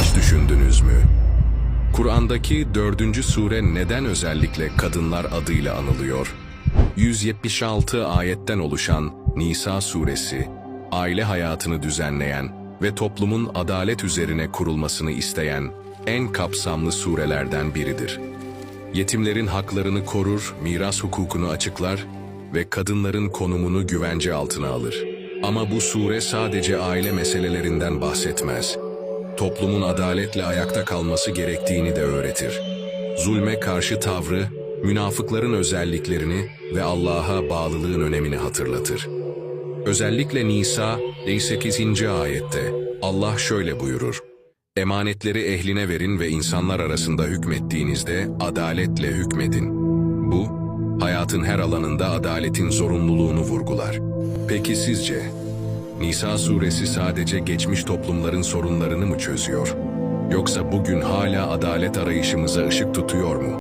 Hiç düşündünüz mü? Kur'an'daki dördüncü sure neden özellikle kadınlar adıyla anılıyor? 176 ayetten oluşan Nisa suresi, aile hayatını düzenleyen ve toplumun adalet üzerine kurulmasını isteyen en kapsamlı surelerden biridir. Yetimlerin haklarını korur, miras hukukunu açıklar ve kadınların konumunu güvence altına alır. Ama bu sure sadece aile meselelerinden bahsetmez. Toplumun adaletle ayakta kalması gerektiğini de öğretir. Zulme karşı tavrı, münafıkların özelliklerini ve Allah'a bağlılığın önemini hatırlatır. Özellikle Nisa 58. ayette Allah şöyle buyurur. Emanetleri ehline verin ve insanlar arasında hükmettiğinizde adaletle hükmedin. Bu, hayatın her alanında adaletin zorunluluğunu vurgular. Peki sizce, Nisa suresi sadece geçmiş toplumların sorunlarını mı çözüyor? Yoksa bugün hala adalet arayışımıza ışık tutuyor mu?